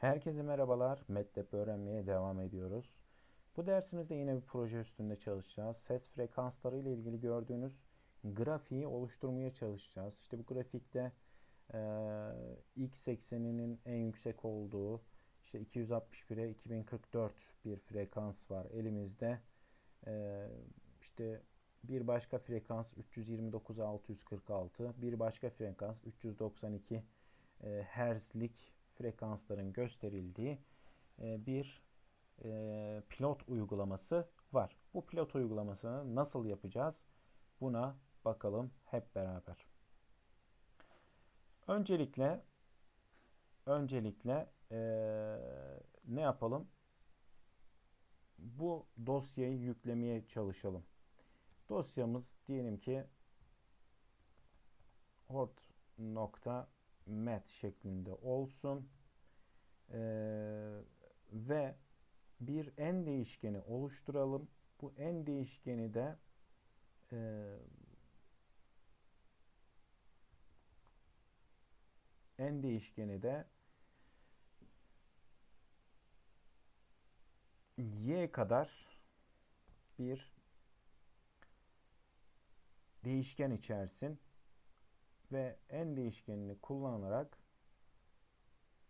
Herkese merhabalar. MATLAB öğrenmeye devam ediyoruz. Bu dersimizde yine bir proje üstünde çalışacağız. Ses frekansları ile ilgili gördüğünüz grafiği oluşturmaya çalışacağız. İşte bu grafikte e, x ekseninin en yüksek olduğu işte 261'e 2044 bir frekans var elimizde. E, işte bir başka frekans 329 646, bir başka frekans 392 e, Herz'lik frekansların gösterildiği e, bir e, pilot uygulaması var. Bu pilot uygulamasını nasıl yapacağız? Buna bakalım hep beraber. Öncelikle öncelikle e, ne yapalım? Bu dosyayı yüklemeye çalışalım. Dosyamız diyelim ki hort.met şeklinde olsun. Ee, ve bir en değişkeni oluşturalım. Bu en değişkeni de e, en değişkeni de y kadar bir değişken içersin ve en değişkenini kullanarak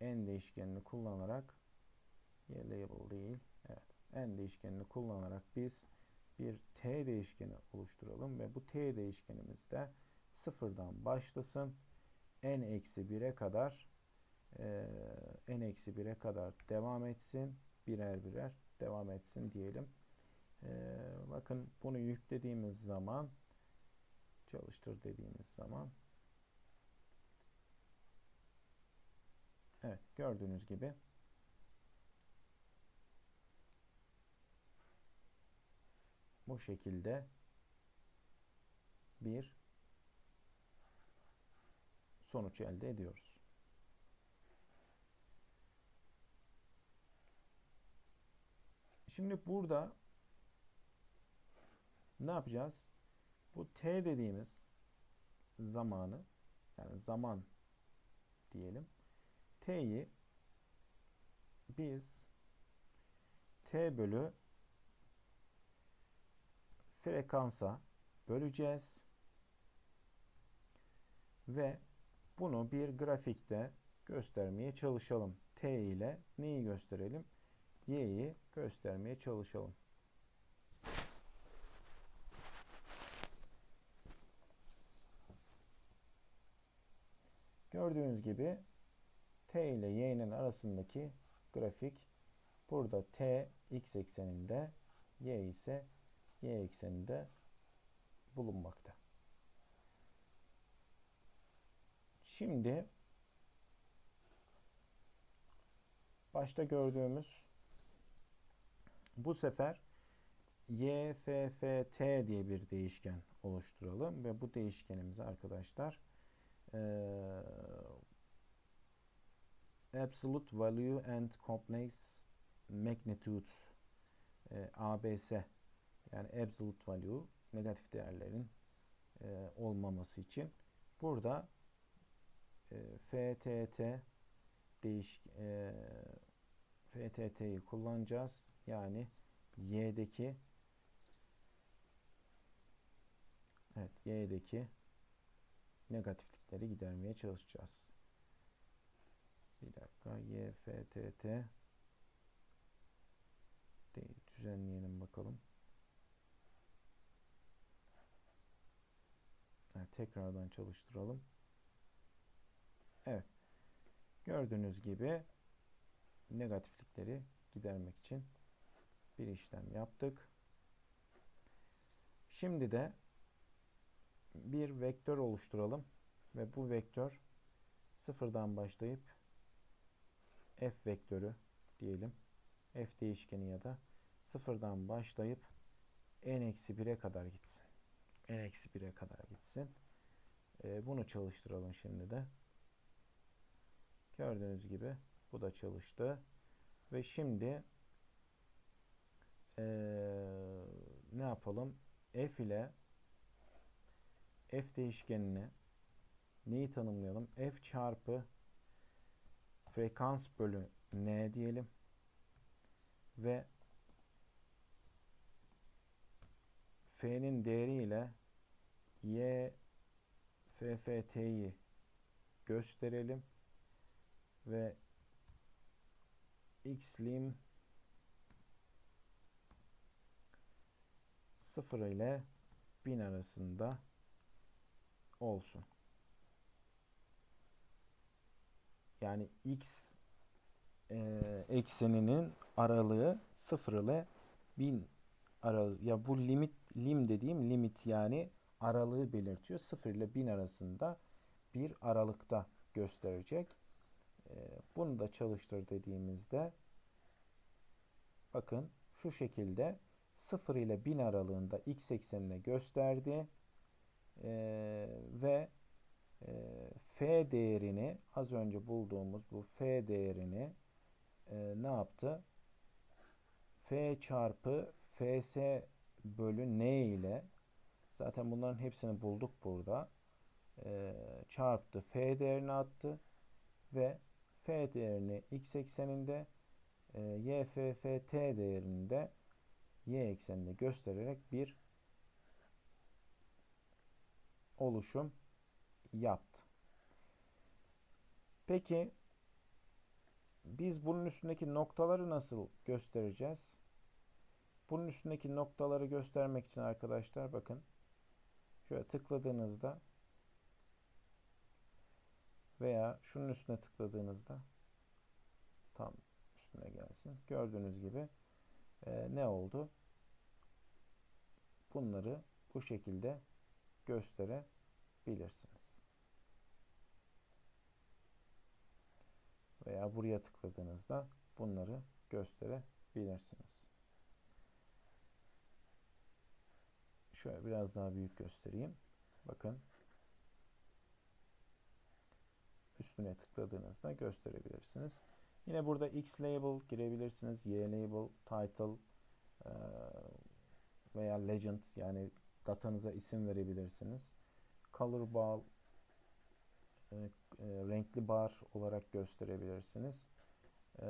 en değişkenini kullanarak y label değil evet. En değişkenini kullanarak biz bir t değişkeni oluşturalım ve bu t değişkenimizde sıfırdan başlasın. N eksi 1'e kadar e, n eksi 1'e kadar devam etsin. Birer birer devam etsin diyelim. E, bakın bunu yüklediğimiz zaman çalıştır dediğimiz zaman Evet gördüğünüz gibi bu şekilde bir sonuç elde ediyoruz. Şimdi burada ne yapacağız? Bu t dediğimiz zamanı yani zaman diyelim t'yi biz t bölü frekansa böleceğiz ve bunu bir grafikte göstermeye çalışalım. T ile neyi gösterelim? Y'yi göstermeye çalışalım. Gördüğünüz gibi t ile y'nin arasındaki grafik burada t x ekseninde y ise y ekseninde bulunmakta. Şimdi başta gördüğümüz bu sefer y, f, f, t diye bir değişken oluşturalım ve bu değişkenimizi arkadaşlar ee, absolute value and complex magnitude e, ABS yani absolute value negatif değerlerin e, olmaması için burada e, FTT değiş e, FTT'yi kullanacağız. Yani y'deki evet y'deki negatiflikleri gidermeye çalışacağız. Bir dakika. YFTT değil. Düzenleyelim bakalım. Evet, tekrardan çalıştıralım. Evet. Gördüğünüz gibi negatiflikleri gidermek için bir işlem yaptık. Şimdi de bir vektör oluşturalım ve bu vektör sıfırdan başlayıp f vektörü diyelim. f değişkeni ya da sıfırdan başlayıp n-1'e kadar gitsin. n-1'e kadar gitsin. Ee, bunu çalıştıralım şimdi de. Gördüğünüz gibi bu da çalıştı. Ve şimdi ee, ne yapalım? f ile f değişkenini neyi tanımlayalım? f çarpı frekans bölü n diyelim ve f'nin değeriyle y ffT'yi gösterelim ve xlim 0 ile 1000 arasında olsun. Yani x e, ekseninin aralığı 0 ile 1000 aralığı ya bu limit lim dediğim limit yani aralığı belirtiyor. 0 ile 1000 arasında bir aralıkta gösterecek. E, bunu da çalıştır dediğimizde bakın şu şekilde 0 ile 1000 aralığında x eksenine gösterdi. E, ve e, f değerini az önce bulduğumuz bu f değerini e, ne yaptı? f çarpı fs bölü n ile zaten bunların hepsini bulduk burada. E, çarptı f değerini attı ve f değerini x ekseninde e, yfft değerinde y ekseninde göstererek bir oluşum yaptı. Peki biz bunun üstündeki noktaları nasıl göstereceğiz? Bunun üstündeki noktaları göstermek için arkadaşlar bakın şöyle tıkladığınızda veya şunun üstüne tıkladığınızda tam üstüne gelsin. Gördüğünüz gibi e, ne oldu? Bunları bu şekilde gösterebilirsiniz. Veya buraya tıkladığınızda bunları gösterebilirsiniz. Şöyle biraz daha büyük göstereyim. Bakın. Üstüne tıkladığınızda gösterebilirsiniz. Yine burada X label girebilirsiniz. Y label, title veya legend yani datanıza isim verebilirsiniz. Color bar, e, e, renkli bar olarak gösterebilirsiniz. E,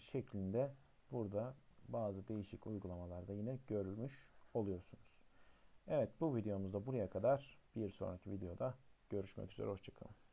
şeklinde burada bazı değişik uygulamalarda yine görülmüş oluyorsunuz. Evet bu videomuzda buraya kadar. Bir sonraki videoda görüşmek üzere. Hoşçakalın.